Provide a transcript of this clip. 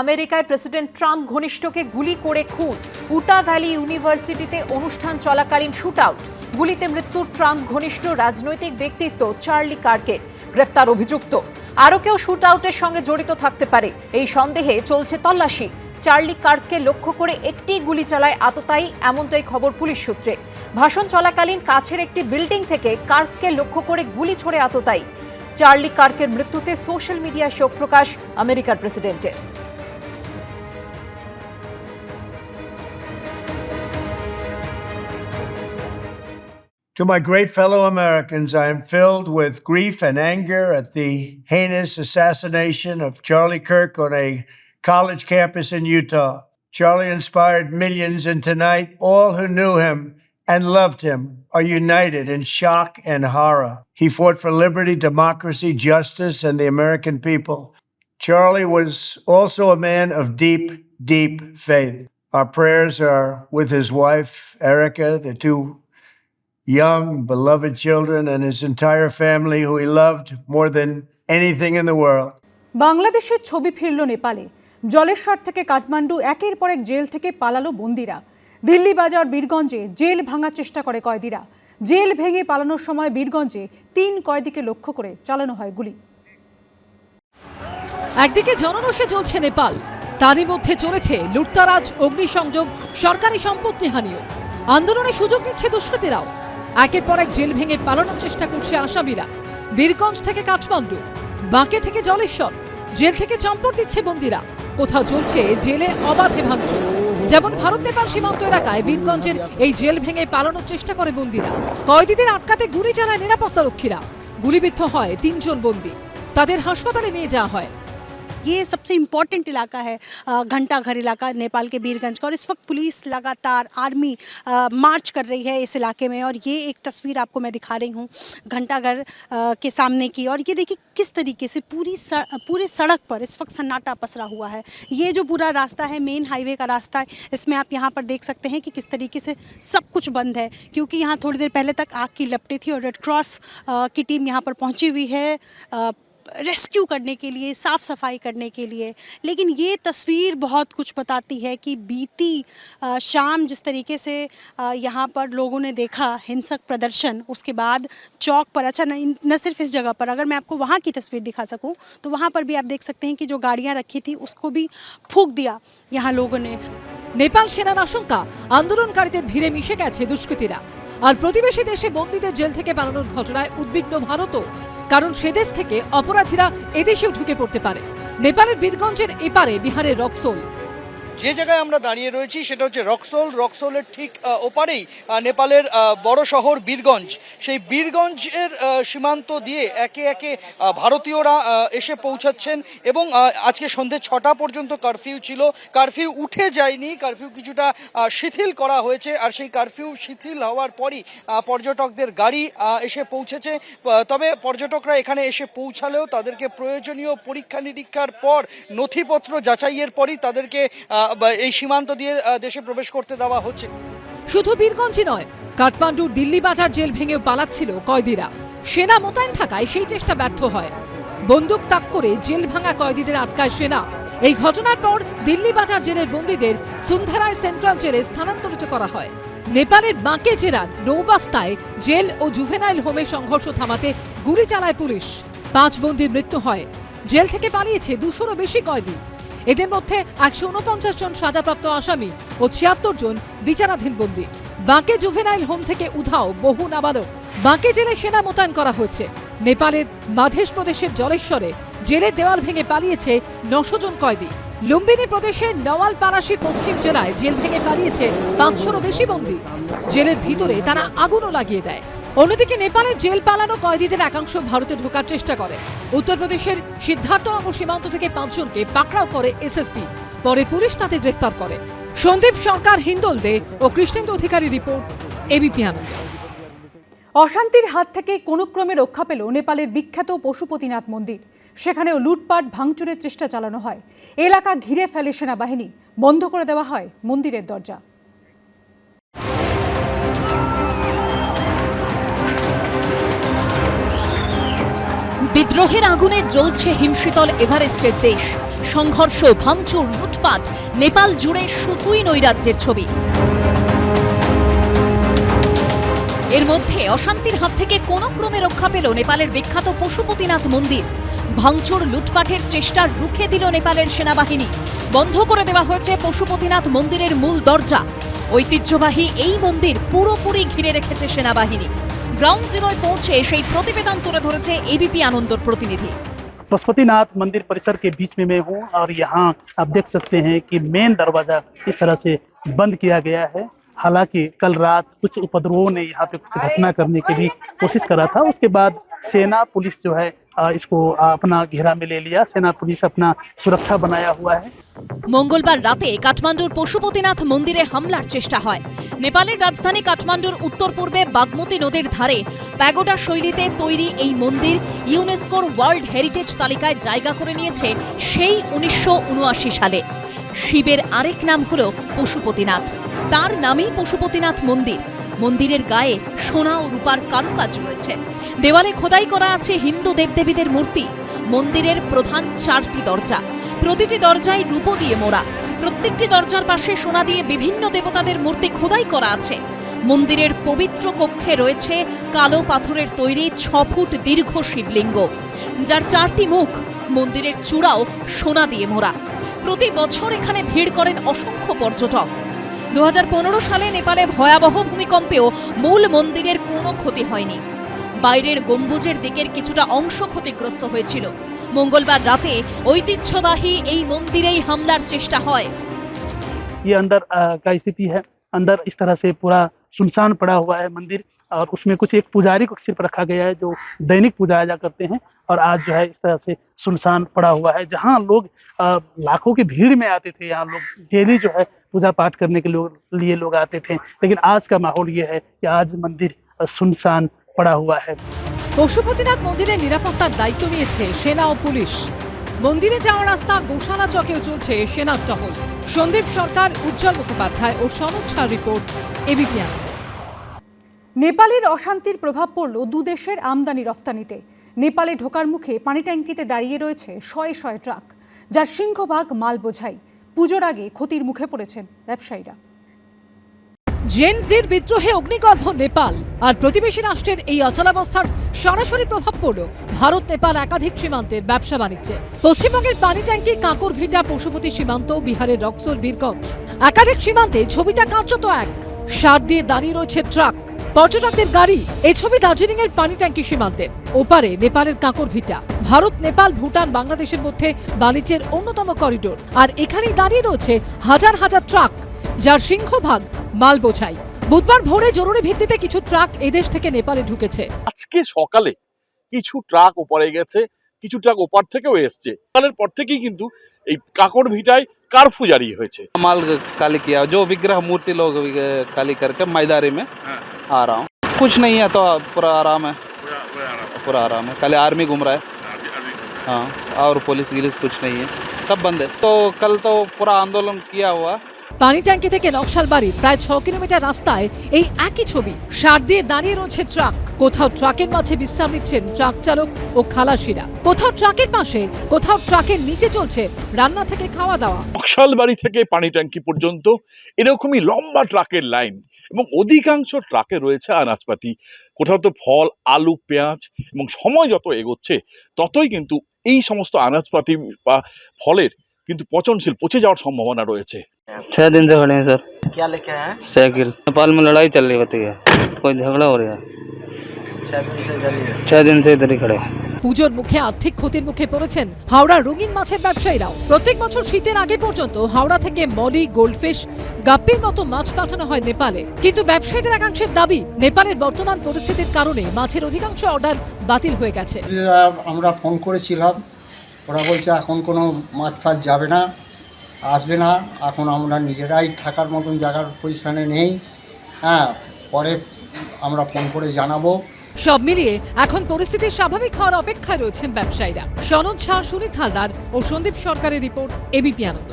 আমেরিকায় president Trump ঘনিষ্ঠকে গুলি করে খুন। উটা ভ্যালি ইউনিভার্সিটিতে অনুষ্ঠান চলাকালীন শুট আউট গুলিতে মৃত্যু ট্রাম্প ঘনিষ্ঠ রাজনৈতিক ব্যক্তিত্ব চার্লি কার্কের গ্রেফতার অভিযুক্ত। আরও কেউ শুট আউটের সঙ্গে জড়িত থাকতে পারে। এই সন্দেহে চলছে তল্লাশি। চার্লি কার্ককে লক্ষ্য করে একটি গুলি চালায় আততায়ী, এমনটাই খবর পুলিশ সূত্রে। ভাষণ চলাকালীন কাছের একটি বিল্ডিং থেকে কার্ককে লক্ষ্য করে গুলি ছোড়ে আততায়ী। চার্লি কার্কের মৃত্যুতে সোশ্যাল মিডিয়ায় শোক প্রকাশ আমেরিকার প্রেসিডেন্টের। To my great fellow Americans, I am filled with grief and anger at the heinous assassination of Charlie Kirk on a college campus in Utah. Charlie inspired millions, and tonight, all who knew him and loved him are united in shock and horror. He fought for liberty, democracy, justice, and the American people. Charlie was also a man of deep, deep faith. Our prayers are with his wife, Erica, the two young, beloved children, and his entire family, who he loved more than anything in the world. বাংলাদেশের ছবি ফিরল নেপালে। জলেশ্বর থেকে কাঠমান্ডু একের পর এক jail থেকে পালালো বন্দিরা। দিল্লি বাজার বীরগঞ্জে জেল ভাঙার চেষ্টা করে কয়েদিরা। জেল ভেঙে পালানোর সময় বীরগঞ্জে তিন কয়েদিকে লক্ষ্য করে চালানো হয় গুলি। একদিকে জনরোষে চলছে নেপাল। তারই মধ্যে চলেছে লুটতারাজ অগ্নিসংযোগ সরকারি সম্পত্তি হানিও। আন্দোলনে সুযোগ নিচ্ছে দুষ্কৃতীরাও। একের পর এক জেল ভেঙে পালানোর চেষ্টা করছে আসামিরা। বীরগঞ্জ থেকে কাঠমান্ডু, বাঁকে থেকে জলেশ্বর, জেল থেকে চম্পট দিচ্ছে বন্দিরা। কোথাও চলছে জেলে অবাধে ভাঙচুর। যেমন ভারত নেপাল সীমান্ত এলাকায় বীরগঞ্জের এই জেল ভেঙে পালানোর চেষ্টা করে বন্দিরা। কয়েদিদের আটকাতে গুলি চালায় নিরাপত্তা রক্ষীরা গুলিবিদ্ধ হয় তিনজন বন্দী। তাদের হাসপাতালে নিয়ে যাওয়া হয়। ये सबसे इंपॉर्टेंट इलाका है घंटा घर इलाका नेपाल के बीरगंज का। और इस वक्त पुलिस लगातार आर्मी मार्च कर रही है इस इलाके में। और ये एक तस्वीर आपको मैं दिखा रही हूँ घंटा घर के सामने की। और ये देखिए किस तरीके से पूरी पूरे सड़क पर इस वक्त सन्नाटा पसरा हुआ है। ये जो पूरा रास्ता है मेन हाईवे का रास्ता है, इसमें आप यहाँ पर देख सकते हैं कि किस तरीके से सब कुछ बंद है। क्योंकि यहाँ थोड़ी देर पहले तक आग की लपटें थी और रेड क्रॉस की टीम यहाँ पर पहुँची हुई है। रेस्क्यू करने के लिए साफ़ सफाई करने के लिए लेकिन ये तस्वीर बहुत कुछ बताती है कि बीती अ, शाम जिस तरीके से अ, यहाँ पर लोगों ने देखा हिंसक प्रदर्शन उसके बाद चौक पर अच्छा न, न सिर्फ इस जगह पर अगर मैं आपको वहाँ की तस्वीर दिखा सकूँ तो वहाँ पर भी आप देख सकते हैं कि जो गाड़ियाँ रखी थी उसको भी फूक दिया यहाँ लोगों ने নেপাল সেনার আশঙ্কা আন্দোলনকারীদের ভিড়ে মিশে গেছে দুষ্কৃতীরা আর প্রতিবেশী দেশে বন্দীদের জেল থেকে পালানোর ঘটনায় উদ্বিগ্ন ভারতও কারণ সেদেশ থেকে অপরাধীরা এদেশেও ঢুকে পড়তে পারে। নেপালের বীরগঞ্জের এপারে বিহারের রক্সোল। যে জায়গায় আমরা দাঁড়িয়ে রয়েছি সেটা হচ্ছে রক্সোল। রক্সোলের ঠিক ওপারেই নেপালের বড় শহর বীরগঞ্জ। সেই বীরগঞ্জের সীমান্ত দিয়ে একে একে ভারতীয়রা এসে পৌঁছাচ্ছেন এবং আজকে সন্ধে ছটা পর্যন্ত কারফিউ ছিল। কারফিউ উঠে যায়নি। কারফিউ কিছুটা শিথিল করা হয়েছে আর সেই কারফিউ শিথিল হওয়ার পরই পর্যটকদের গাড়ি এসে পৌঁছেছে। তবে পর্যটকরা এখানে এসে পৌঁছালেও তাদেরকে প্রয়োজনীয় পরীক্ষা নিরীক্ষার পর নথিপত্র যাচাইয়ের পরই তাদেরকে এই সীমান্ত দিয়ে দেশে প্রবেশ করতে দেওয়া হচ্ছে। শুধু বীরগঞ্জই নয়, কাঠমান্ডুর দিল্লি বাজার জেল ভেঙেও পালাচ্ছিল কয়েদিরা। সেনা মোতায়েন থাকায় সেই চেষ্টা ব্যর্থ হয়। বন্দুক তাক করে জেল ভাঙা কয়েদিদের আটকায় সেনা। এই ঘটনার পর দিল্লি বাজার জেলের বন্দীদের সুন্ধারায় সেন্ট্রাল জেলে স্থানান্তরিত করা হয়। নেপালের বাঁকে জেলার নৌবাস্তায় জেল ও জুভেনাইল হোমে সংঘর্ষ থামাতে গুলি চালায় পুলিশ। পাঁচ বন্দির মৃত্যু হয়। জেল থেকে পালিয়েছে দুশোরও বেশি কয়েদি। এদের মধ্যে একশো উনপঞ্চাশ জন সাজাপ্রাপ্ত আসামি ও ছিয়াত্তর জন বিচারাধীন বন্দী। বাঁকে জুভেনাইল হোম থেকে উধাও বহু নাবালক। বাঁকে জেলে সেনা মোতায়েন করা হয়েছে। নেপালের মাধেশ প্রদেশের জলেশ্বরে জেলের দেওয়াল ভেঙে পালিয়েছে নশো জন কয়েদি। লুম্বিনী প্রদেশের নওয়াল পারাসি পশ্চিম জেলায় জেল ভেঙে পালিয়েছে পাঁচশোরও বেশি বন্দী। জেলের ভিতরে তারা আগুনও লাগিয়ে দেয়। অন্যদিকে নেপালের জেল পালানো কয়েদিদের একাংশ ভারতে ঢোকার চেষ্টা করে। উত্তরপ্রদেশের সিদ্ধার্থনগর সীমান্ত থেকে পাঁচজনকে পাকড়াও করে এসএসপি। পরে পুলিশ তাদের গ্রেফতার করে। সন্দীপ সরকার হিন্দল দে ও কৃষ্ণেন্দু অধিকারী রিপোর্ট, এবিপি আনন্দ। অশান্তির হাত থেকে কোনো ক্রমে রক্ষা পেল নেপালের বিখ্যাত পশুপতিনাথ মন্দির। সেখানেও লুটপাট, ভাঙচুরের চেষ্টা চালানো হয়। এলাকা ঘিরে ফেলে সেনাবাহিনী। বন্ধ করে দেওয়া হয় মন্দিরের দরজা। বিদ্রোহের আগুনে জ্বলছে হিমশীতল এভারেস্টের দেশ। সংঘর্ষ, ভাঙচুর, লুটপাট, নেপাল জুড়ে শুধুই নৈরাজ্যের ছবি। এর মধ্যে অশান্তির হাত থেকে কোনো ক্রমে রক্ষা পেল নেপালের বিখ্যাত পশুপতিনাথ মন্দির। ভাঙচুর, লুটপাটের চেষ্টা রুখে দিল নেপালের সেনাবাহিনী। বন্ধ করে দেওয়া হয়েছে পশুপতিনাথ মন্দিরের মূল দরজা। ঐতিহ্যবাহী এই মন্দির পুরোপুরি ঘিরে রেখেছে সেনাবাহিনী। গ্রাউন্ড জিরোয় পৌঁছে সেই প্রতিবেদন তুলে ধরেছে এবিপি আনন্দর প্রতিনিধি पशुपतिनाथ मंदिर परिसर के बीच में मैं हूँ और यहाँ आप देख सकते हैं कि मेन दरवाजा इस तरह से बंद किया गया है हालांकि कल रात कुछ उपद्रवों ने यहाँ पे कुछ घटना करने की भी कोशिश करा था उसके बाद सेना पुलिस जो है अ, इसको अ, अपना घेरा में ले लिया सेना पुलिस अपना सुरक्षा बनाया हुआ है মঙ্গলবার রাতে কাঠমান্ডুর পশুপতিনাথ মন্দিরে হামলার চেষ্টা হয় নেপালের রাজধানী কাঠমান্ডুর উত্তর পূর্বে বাগমতী নদীর ধারে প্যাগোডা শৈলীতে তৈরি এই মন্দির ইউনেস্কোর ওয়ার্ল্ড হেরিটেজ তালিকায় জায়গা করে নিয়েছে সেই উনিশশো সালে শিবের আরেক নাম হল পশুপতিনাথ তার নামেই পশুপতিনাথ মন্দির মন্দিরের গায়ে সোনা ও রূপার কারুকাজ রয়েছে। দেওয়ালে খোদাই করা আছে হিন্দু দেবদেবীদের মূর্তি। মন্দিরের প্রধান চারটি দরজা। প্রতিটি দরজায় রূপো দিয়ে মোড়া। প্রত্যেকটি দরজার পাশে সোনা দিয়ে বিভিন্ন দেবতাদের মূর্তি খোদাই করা আছে। মন্দিরের পবিত্র কক্ষে রয়েছে কালো পাথরের তৈরি ছ ফুট দীর্ঘ শিবলিঙ্গ। যার চারটি মুখ, মন্দিরের চূড়াও সোনা দিয়ে মোড়া। প্রতি বছর এখানে ভিড় করেন অসংখ্য পর্যটক। দু সালে নেপালে ভয়াবহ ভূমিকম্পেও মূল মন্দিরের কোনো ক্ষতি হয়নি বাইরের গম্বুজের দিকের কিছুটা অংশ ক্ষতিগ্রস্ত হয়েছিল মঙ্গলবার রাতে ঐতিহ্যবাহী এই মন্দিরেই হামলার চেষ্টা হয় ये अंदर अ, का स्थिति है अंदर इस तरह से पूरा सुनसान पड़ा हुआ है मंदिर और उसमें कुछ एक पुजारी को सिर्फ रखा गया है जो दैनिक पूजा आजा करते हैं और आज जो है इस तरह से सुनसान पड़ा हुआ है जहाँ लोग अ, लाखों की भीड़ में आते थे यहाँ लोग डेली जो है पूजा पाठ करने के लोग लिए लोग आते थे लेकिन आज का माहौल ये है कि आज मंदिर अ, सुनसान पड़ा हुआ है পশুপতিনাথ মন্দিরের নিরাপত্তার দায়িত্ব নিয়েছে সেনা ও পুলিশ মন্দিরে যাওয়ার রাস্তা গোশালা চকেও চলছে সেনার টহল সন্দীপ সরকার উজ্জ্বল মুখোপাধ্যায় ও সনদ শাহ রিপোর্ট এবিপি আনন্দ নেপালের অশান্তির প্রভাব পড়ল দুদেশের আমদানি রফতানিতে। নেপালে ঢোকার মুখে পানি ট্যাঙ্কিতে দাঁড়িয়ে রয়েছে শয়ে শয়ে ট্রাক, যার সিংহভাগ মাল বোঝাই। পুজোর আগে ক্ষতির মুখে পড়েছেন ব্যবসায়ীরা। জেনজির বিদ্রোহে অগ্নিগর্ভ নেপাল। আর প্রতিবেশী রাষ্ট্রের এই অচলাবস্থার সরাসরি প্রভাব পড়ল ভারত, নেপাল একাধিক সীমান্তের ব্যবসা বাণিজ্যে। পশ্চিমবঙ্গের পানি ট্যাঙ্কি, কাঁকর ভিটা, পশুপতি সীমান্ত, বিহারের রক্সোল, বীরগঞ্জ। একাধিক সীমান্তে ছবিটা কার্যত এক। সার দিয়ে দাঁড়িয়ে রয়েছে ট্রাক। পর্যটকদের গাড়ি এই ছবি দার্জিলিং এর পানি ট্যাঙ্কি সীমান্তের ওপারে নেপালের কাঁকর ভিটা। ভারত নেপাল ভুটান বাংলাদেশের মধ্যে বাণিজ্যের অন্যতম করিডোর। আর এখানেই দাঁড়িয়ে রয়েছে হাজার হাজার ট্রাক যার সিংহভাগ মাল বোঝাই। বুধবার ভোরে জরুরি ভিত্তিতে কিছু ট্রাক এদেশ থেকে নেপালে ঢুকেছে। আজকে সকালে কিছু ট্রাক ওপারে গেছে কিছু ট্রাক ওপার থেকেও এসছে। কালের পর থেকেই কিন্তু এই কাকর ভিটায় কার্ফু জারি হয়েছে। মাল কালিকিয়া যে জো বিগ্রহ মূর্তি লোক কালিকারকে করকে মে। হ্যাঁ। आ रहा हूँ कुछ नहीं है तो पूरा आराम है पूरा आराम है कल आर्मी घूम रहा है हाँ और पुलिस गिलिस कुछ नहीं है सब बंद है तो कल तो पूरा आंदोलन किया हुआ পানি ট্যাঙ্কি থেকে নকশাল বাড়ির প্রায় ছ কিলোমিটার রাস্তায় এই একই ছবি সার দিয়ে দাঁড়িয়ে রয়েছে ট্রাক কোথাও ট্রাকের মাঝে বিশ্রাম নিচ্ছেন ট্রাক চালক ও খালাসিরা কোথাও ট্রাকের পাশে কোথাও ট্রাকের নিচে চলছে রান্না থেকে খাওয়া দাওয়া নকশালবাড়ি থেকে পানি ট্যাঙ্কি পর্যন্ত এরকমই লম্বা ট্রাকের লাইন এবং অধিকাংশ ট্রাকে রয়েছে আনাজপাতি কোথাও তো ফল আলু পেঁয়াজ এবং সময় যত এগোচ্ছে ততই কিন্তু এই সমস্ত আনাজপাতি বা ফলের কিন্তু পচনশীল পচে যাওয়ার সম্ভাবনা রয়েছে छह दिन से खड़े हैं सर क्या लेके आए हैं साइकिल नेपाल में लड़ाई चल रही होती है कोई झगड़ा हो रहा है छह दिन से इधर ही खड़े हैं পুজোর মুখে আর্থিক ক্ষতির মুখে পড়েছেন হাওড়ার রঙিন মাছের ব্যবসায়ীরাও প্রত্যেক বছর শীতের আগে পর্যন্ত হাওড়া থেকে মলি গোল্ডফিশ গাপ্পির মতো মাছ পাঠানো হয় নেপালে কিন্তু ব্যবসায়ীদের একাংশের দাবি নেপালের বর্তমান পরিস্থিতির কারণে মাছের অধিকাংশ অর্ডার বাতিল হয়ে গেছে আমরা ফোন করেছিলাম ওরা বলছে এখন কোনো মাছ ফাছ যাবে না আসবে না এখন আমরা নিজেরাই থাকার মতন জায়গার পজিশানে নেই হ্যাঁ পরে আমরা ফোন করে জানাবো সব মিলিয়ে এখন পরিস্থিতি স্বাভাবিক হওয়ার অপেক্ষায় রয়েছেন ব্যবসায়ীরা। সনদ শাহ সুনীত হালদার ও সন্দীপ সরকারের রিপোর্ট এবিপি আনন্দ।